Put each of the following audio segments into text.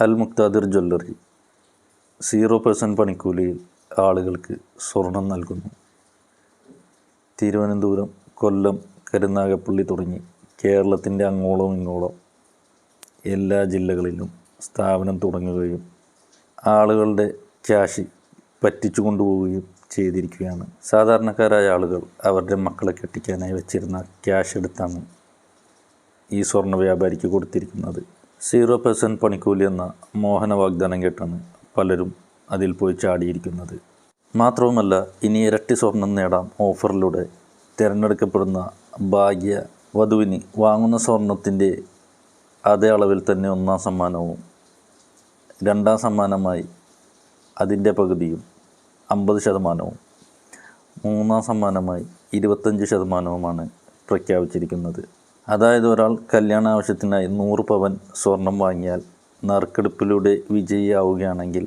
Al Muqtadir jewellery zero percent പണിക്കൂലിയിൽ ആളുകൾക്ക് സ്വർണം നൽകുന്നു. തിരുവനന്തപുരം കൊല്ലം കരുനാഗപ്പള്ളി തുടങ്ങി കേരളത്തിന്റെ അങ്ങോളം ഇങ്ങോളം എല്ലാ ജില്ലകളിലും സ്ഥാപനം തുടങ്ങുകയും ആളുകളുടെ ക്യാഷ് പറ്റിച്ചു കൊണ്ടുപോവുകയും ചെയ്തിരിക്കുകയാണ്. സാധാരണക്കാരായ ആളുകൾ അവരുടെ മക്കളെ കെട്ടിക്കാനായി വെച്ചിരുന്ന ക്യാഷ് എടുത്താണ് ഈ സ്വർണ വ്യാപാരിക്ക് കൊടുത്തിരിക്കുന്നത്. സീറോ പെർസെന്റ് പണിക്കൂലി എന്ന മോഹന വാഗ്ദാനം കേട്ടാണ് പലരും അതിൽ പോയി ചാടിയിരിക്കുന്നത്. മാത്രവുമല്ല ഇനി ഇരട്ടി സ്വർണം നേടാം ഓഫറിലൂടെ തിരഞ്ഞെടുക്കപ്പെടുന്ന ഭാഗ്യ വധുവിന് വാങ്ങുന്ന സ്വർണത്തിന്റെ അതേ അളവിൽ തന്നെ ഒന്നാം സമ്മാനവും രണ്ടാം സമ്മാനമായി അതിന്റെ പകുതിയും അമ്പത് ശതമാനവും മൂന്നാം സമ്മാനമായി ഇരുപത്തഞ്ച് ശതമാനവുമാണ് പ്രഖ്യാപിച്ചിരിക്കുന്നത്. അതായത് ഒരാൾ കല്യാണ ആവശ്യത്തിനായി നൂറ് പവൻ സ്വർണം വാങ്ങിയാൽ നറുക്കെടുപ്പിലൂടെ വിജയിയാവുകയാണെങ്കിൽ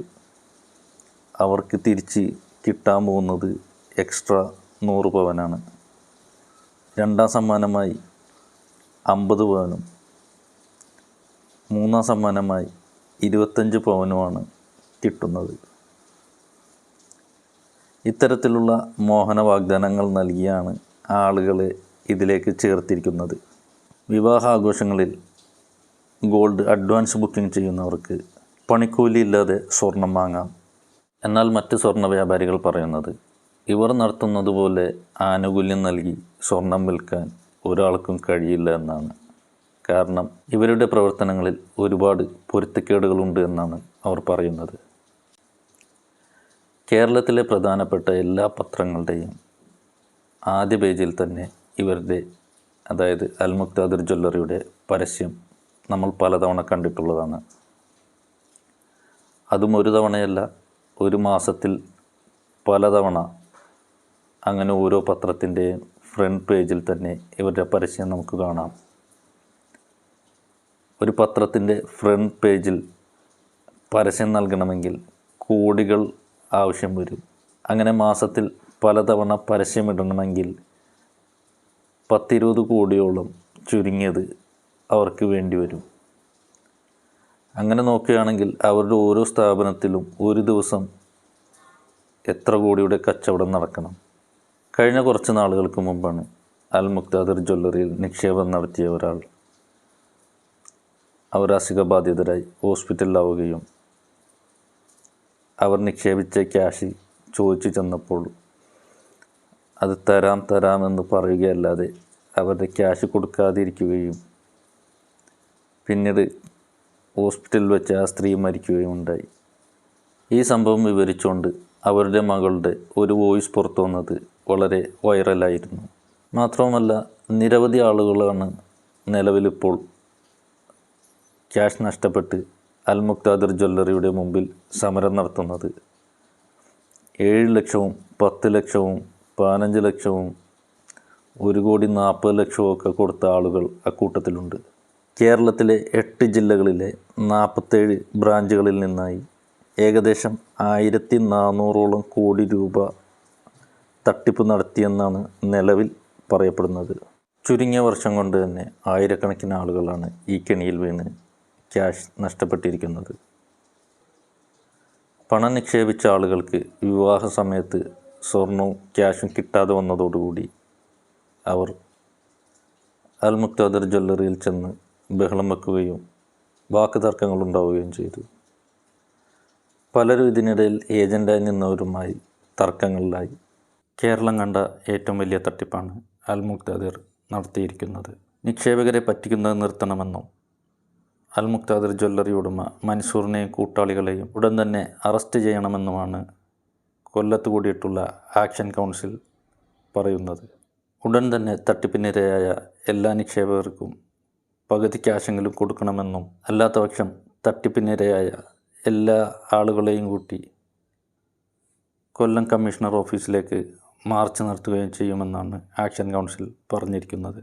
അവർക്ക് തിരിച്ച് കിട്ടാൻ പോകുന്നത് എക്സ്ട്രാ നൂറ് പവനാണ്. രണ്ടാം സമ്മാനമായി അമ്പത് പവനും മൂന്നാം സമ്മാനമായി ഇരുപത്തഞ്ച് പവനുമാണ് കിട്ടുന്നത്. ഇത്തരത്തിലുള്ള മോഹന വാഗ്ദാനങ്ങൾ നൽകിയാണ് ആളുകളെ ഇതിലേക്ക് ചേർത്തിരിക്കുന്നത്. വിവാഹാഘോഷങ്ങളിൽ ഗോൾഡ് അഡ്വാൻസ് ബുക്കിംഗ് ചെയ്യുന്നവർക്ക് പണിക്കൂലി ഇല്ലാതെ സ്വർണം വാങ്ങാം. എന്നാൽ മറ്റ് സ്വർണ വ്യാപാരികൾ പറയുന്നത് ഇവർ നടത്തുന്നത് പോലെ ആനുകൂല്യം നൽകി സ്വർണം വിൽക്കാൻ ഒരാൾക്കും കഴിയില്ല എന്നാണ്. കാരണം ഇവരുടെ പ്രവർത്തനങ്ങളിൽ ഒരുപാട് പൊരുത്തക്കേടുകളുണ്ട് എന്നാണ് അവർ പറയുന്നത്. കേരളത്തിലെ പ്രധാനപ്പെട്ട എല്ലാ പത്രങ്ങളുടെയും ആദ്യ പേജിൽ തന്നെ ഇവരുടെ അതായത് അൽ മുക്താദിർ ജ്വല്ലറിയുടെ പരസ്യം നമ്മൾ പലതവണ കണ്ടിട്ടുള്ളതാണ്. അതും ഒരു തവണയല്ല ഒരു മാസത്തിൽ പലതവണ അങ്ങനെ ഓരോ പത്രത്തിന്റെയും ഫ്രണ്ട് പേജിൽ തന്നെ ഇവരുടെ പരസ്യം നമുക്ക് കാണാം. ഒരു പത്രത്തിന്റെ ഫ്രണ്ട് പേജിൽ പരസ്യം നൽകണമെങ്കിൽ കോടികൾ ആവശ്യം വരും. അങ്ങനെ മാസത്തിൽ പലതവണ പരസ്യമിടണമെങ്കിൽ പത്തിരുപത് കോടിയോളം ചുരുങ്ങിയത് അവർക്ക് വേണ്ടി വരും. അങ്ങനെ നോക്കുകയാണെങ്കിൽ അവരുടെ ഓരോ സ്ഥാപനത്തിലും ഒരു ദിവസം എത്ര കോടിയുടെ കച്ചവടം നടക്കണം? കഴിഞ്ഞ കുറച്ച് നാളുകൾക്ക് മുമ്പാണ് അൽ മുക്താദർ ജ്വല്ലറിയിൽ നിക്ഷേപം നടത്തിയ ഒരാൾ അവർ അസുഖബാധിതരായി ഹോസ്പിറ്റലിലാവുകയും അവർ നിക്ഷേപിച്ച ക്യാഷ് ചോദിച്ചു ചെന്നപ്പോൾ അത് തരാം എന്ന് പറയുകയല്ലാതെ അവരുടെ ക്യാഷ് കൊടുക്കാതിരിക്കുകയും പിന്നീട് ഹോസ്പിറ്റലിൽ വെച്ച് ആ സ്ത്രീ മരിക്കുകയും ഉണ്ടായി. ഈ സംഭവം വിവരിച്ചുകൊണ്ട് അവരുടെ മകളുടെ ഒരു വോയിസ് പുറത്തു വന്നത് വളരെ വൈറലായിരുന്നു. മാത്രവുമല്ല നിരവധി ആളുകളാണ് നിലവിലിപ്പോൾ ക്യാഷ് നഷ്ടപ്പെട്ട് അൽ മുക്താദിർ ജ്വല്ലറിയുടെ മുമ്പിൽ സമരം നടത്തുന്നത്. ഏഴ് ലക്ഷവും പത്ത് ലക്ഷവും പതിനഞ്ച് ലക്ഷവും ഒരു കോടി നാൽപ്പത് ലക്ഷവും ഒക്കെ കൊടുത്ത ആളുകൾ അക്കൂട്ടത്തിലുണ്ട്. കേരളത്തിലെ എട്ട് ജില്ലകളിലെ നാൽപ്പത്തേഴ് ബ്രാഞ്ചുകളിൽ നിന്നായി ഏകദേശം ആയിരത്തി നാനൂറോളം കോടി രൂപ തട്ടിപ്പ് നടത്തിയെന്നാണ് നിലവിൽ പറയപ്പെടുന്നത്. ചുരുങ്ങിയ വർഷം കൊണ്ട് തന്നെ ആയിരക്കണക്കിന് ആളുകളാണ് ഈ കെണിയിൽ വീണ് ക്യാഷ് നഷ്ടപ്പെട്ടിരിക്കുന്നത്. പണം നിക്ഷേപിച്ച ആളുകൾക്ക് വിവാഹ സമയത്ത് സ്വർണവും ക്യാഷും കിട്ടാതെ വന്നതോടുകൂടി അവർ അൽ മുക്താദർ ജ്വല്ലറിയിൽ ചെന്ന് ബഹളം വെക്കുകയും വാക്ക് തർക്കങ്ങൾ ഉണ്ടാവുകയും ചെയ്തു. പലരും ഇതിനിടയിൽ ഏജന്റായി നിന്നവരുമായി തർക്കങ്ങളിലായി. കേരളം കണ്ട ഏറ്റവും വലിയ തട്ടിപ്പാണ് അൽ മുക്താദിർ നടത്തിയിരിക്കുന്നത്. നിക്ഷേപകരെ പറ്റിക്കുന്നത് നിർത്തണമെന്നും അൽ മുക്താദിർ ജ്വല്ലറി ഉടമ മൻസൂറിനെയും കൂട്ടാളികളെയും ഉടൻ തന്നെ അറസ്റ്റ് ചെയ്യണമെന്നുമാണ് കൊല്ലത്ത് കൂടിയിട്ടുള്ള ആക്ഷൻ കൗൺസിൽ പറയുന്നത്. ഉടൻ തന്നെ തട്ടിപ്പിനിരയായ എല്ലാ നിക്ഷേപകർക്കും പകുതി ക്യാഷെങ്കിലും കൊടുക്കണമെന്നും അല്ലാത്തപക്ഷം തട്ടിപ്പിനിരയായ എല്ലാ ആളുകളെയും കൂട്ടി കൊല്ലം കമ്മീഷണർ ഓഫീസിലേക്ക് മാർച്ച് നടത്തുകയും ചെയ്യുമെന്നാണ് ആക്ഷൻ കൗൺസിൽ പറഞ്ഞിരിക്കുന്നത്.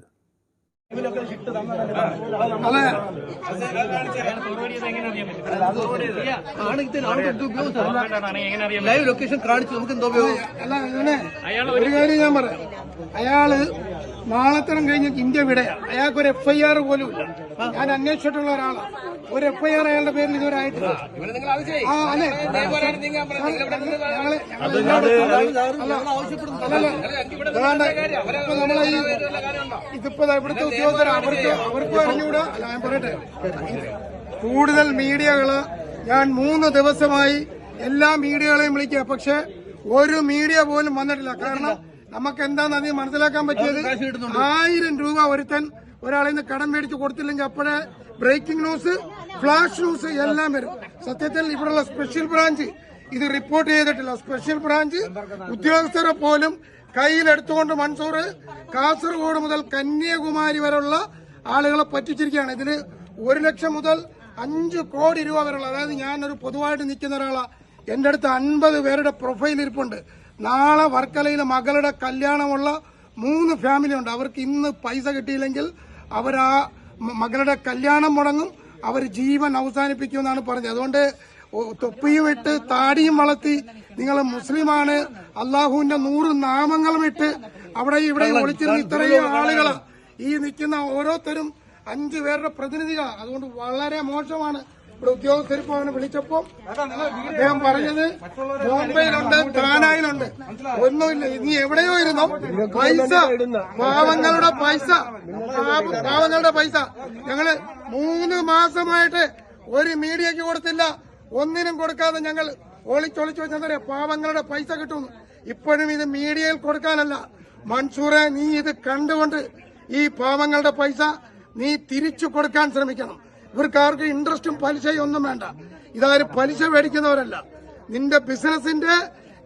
ലൈവ് ലൊക്കേഷൻ കാണിച്ചു. നമുക്ക് എന്തോ അല്ല അങ്ങനെ ഒരു കാര്യം ഞാൻ പറയാം. അയാൾ നാളെത്തരം കഴിഞ്ഞ് ഇന്ത്യ വിടയാ. അയാൾക്ക് ഒരു എഫ് ഐ ആർ പോലും ഇല്ല. ഞാൻ അന്വേഷിച്ചിട്ടുള്ള ഒരാളാണ് ഒരു എഫ് ഐ ആർ അയാളുടെ പേരിൽ ഇതുവരെ ആയിട്ടില്ല. ആ അതെ. ഞങ്ങൾ ഇപ്പൊ നമ്മളെ ഈ ഇതിപ്പോ ഇവിടുത്തെ ഉദ്യോഗസ്ഥർ അവർക്ക് അവർക്കും അറിഞ്ഞുകൂടാ. അല്ല ഞാൻ പറയട്ടെ. കൂടുതൽ മീഡിയകൾ ഞാൻ മൂന്ന് ദിവസമായി എല്ലാ മീഡിയകളെയും വിളിക്കുക പക്ഷെ ഒരു മീഡിയ പോലും വന്നിട്ടില്ല. കാരണം നമുക്ക് എന്താണെന്ന് അധികം മനസ്സിലാക്കാൻ പറ്റിയത് ആയിരം രൂപ ഒരുത്തൻ ഒരാളിൽ നിന്ന് കടം മേടിച്ച് കൊടുത്തില്ലെങ്കിൽ അപ്പോഴേ ബ്രേക്കിംഗ് ന്യൂസ് ഫ്ലാഷ് ന്യൂസ് എല്ലാം വരും. സത്യത്തിൽ ഇവിടെയുള്ള സ്പെഷ്യൽ ബ്രാഞ്ച് ഇത് റിപ്പോർട്ട് ചെയ്തിട്ടില്ല. സ്പെഷ്യൽ ബ്രാഞ്ച് ഉദ്യോഗസ്ഥരെ പോലും കയ്യിലെടുത്തുകൊണ്ട് മൻസൂർ കാസർഗോഡ് മുതൽ കന്യാകുമാരി വരെയുള്ള ആളുകളെ പറ്റിച്ചിരിക്കുകയാണ്. ഇതിൽ ഒരു ലക്ഷം മുതൽ അഞ്ച് കോടി രൂപ വരെയുള്ള അതായത് ഞാനൊരു പൊതുവായിട്ട് നിൽക്കുന്ന ഒരാളാണ് എന്റെ അടുത്ത് അൻപത് പേരുടെ പ്രൊഫൈൽ ഇരിപ്പുണ്ട്. നാളെ വർക്കലയിലെ മകളുടെ കല്യാണമുള്ള മൂന്ന് ഫാമിലി ഉണ്ട്. അവർക്ക് ഇന്ന് പൈസ കിട്ടിയില്ലെങ്കിൽ അവർ ആ മകളുടെ കല്യാണം മുടങ്ങും. അവർ ജീവൻ അവസാനിപ്പിക്കുമെന്നാണ് പറഞ്ഞത്. അതുകൊണ്ട് തൊപ്പിയും ഇട്ട് താടിയും വളർത്തി നിങ്ങൾ മുസ്ലിമാണ് അള്ളാഹുവിന്റെ നൂറ് നാമങ്ങളും ഇട്ട് അവിടെ ഇവിടെ ഒളിച്ചിരുന്ന ഇത്രയും ആളുകൾ ഈ നിൽക്കുന്ന ഓരോരുത്തരും അഞ്ചു പേരുടെ പ്രതിനിധികളാണ് അതുകൊണ്ട് വളരെ മോശമാണ്. ഇവിടെ അവനെ വിളിച്ചപ്പോ അദ്ദേഹം പറഞ്ഞത് ബോംബെയിലുണ്ട് താനായിലുണ്ട് ഒന്നുമില്ല. ഇനി എവിടെയോ ഇരുന്നോ. പൈസ പാവങ്ങളുടെ പൈസ പാവ- പാവങ്ങളുടെ പൈസ. ഞങ്ങൾ മൂന്ന് മാസമായിട്ട് ഒരു മീഡിയക്ക് കൊടുത്തില്ല. ഒന്നിനും കൊടുക്കാതെ ഞങ്ങൾ ഒളിച്ചൊളിച്ചു വെച്ചാൽ പാവങ്ങളുടെ പൈസ കിട്ടുന്നു. ഇപ്പോഴും ഇത് മീഡിയയിൽ കൊടുക്കാനല്ല. മൻസൂറെ നീ ഇത് കണ്ടുകൊണ്ട് ഈ പാവങ്ങളുടെ പൈസ നീ തിരിച്ചു കൊടുക്കാൻ ശ്രമിക്കണം. ഇവർക്ക് ആർക്കും ഇൻട്രസ്റ്റും ഒന്നും വേണ്ട. ഇതാരും പലിശ മേടിക്കുന്നവരല്ല. നിന്റെ ബിസിനസിന്റെ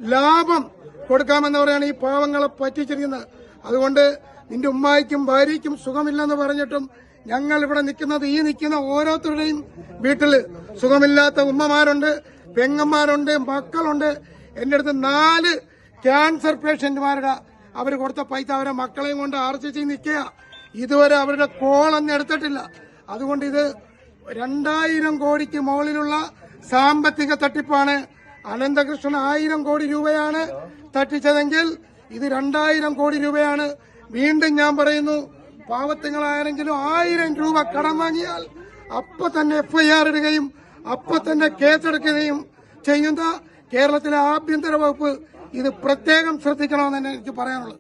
ലാഭം കൊടുക്കാമെന്ന് പറയാണ് ഈ പാവങ്ങളെ പറ്റിച്ചിരിക്കുന്നത്. അതുകൊണ്ട് നിന്റെ ഉമ്മായിക്കും ഭാര്യയ്ക്കും സുഖമില്ലെന്ന് പറഞ്ഞിട്ടും ഞങ്ങൾ ഇവിടെ നിൽക്കുന്നത് ഈ നിൽക്കുന്ന ഓരോരുത്തരുടെയും വീട്ടിൽ സുഖമില്ലാത്ത ഉമ്മമാരുണ്ട് പെങ്ങന്മാരുണ്ട് മക്കളുണ്ട്. എന്റെ അടുത്ത് നാല് ക്യാൻസർ പേഷ്യന്റുമാരുടെ അവർ കൊടുത്ത പൈസ അവരെ മക്കളെയും കൊണ്ട് ആർ സി സി നിൽക്കുക. ഇതുവരെ അവരുടെ കോളൊന്നും എടുത്തിട്ടില്ല. അതുകൊണ്ട് ഇത് രണ്ടായിരം കോടിക്ക് മുകളിലുള്ള സാമ്പത്തിക തട്ടിപ്പാണ്. അനന്തകൃഷ്ണൻ ആയിരം കോടി രൂപയാണ് തട്ടിച്ചതെങ്കിൽ ഇത് രണ്ടായിരം കോടി രൂപയാണ്. വീണ്ടും ഞാൻ പറയുന്നു പാവത്തുങ്ങളായാലെങ്കിലും ആയിരം രൂപ കടം വാങ്ങിയാൽ അപ്പൊ തന്നെ എഫ്ഐആർ ഇടുകയും അപ്പൊ തന്നെ കേസെടുക്കുകയും ചെയ്യുന്ന കേരളത്തിലെ ആഭ്യന്തര വകുപ്പ് ഇത് പ്രത്യേകം ശ്രദ്ധിക്കണമെന്ന് എനിക്ക് പറയാനുള്ളത്.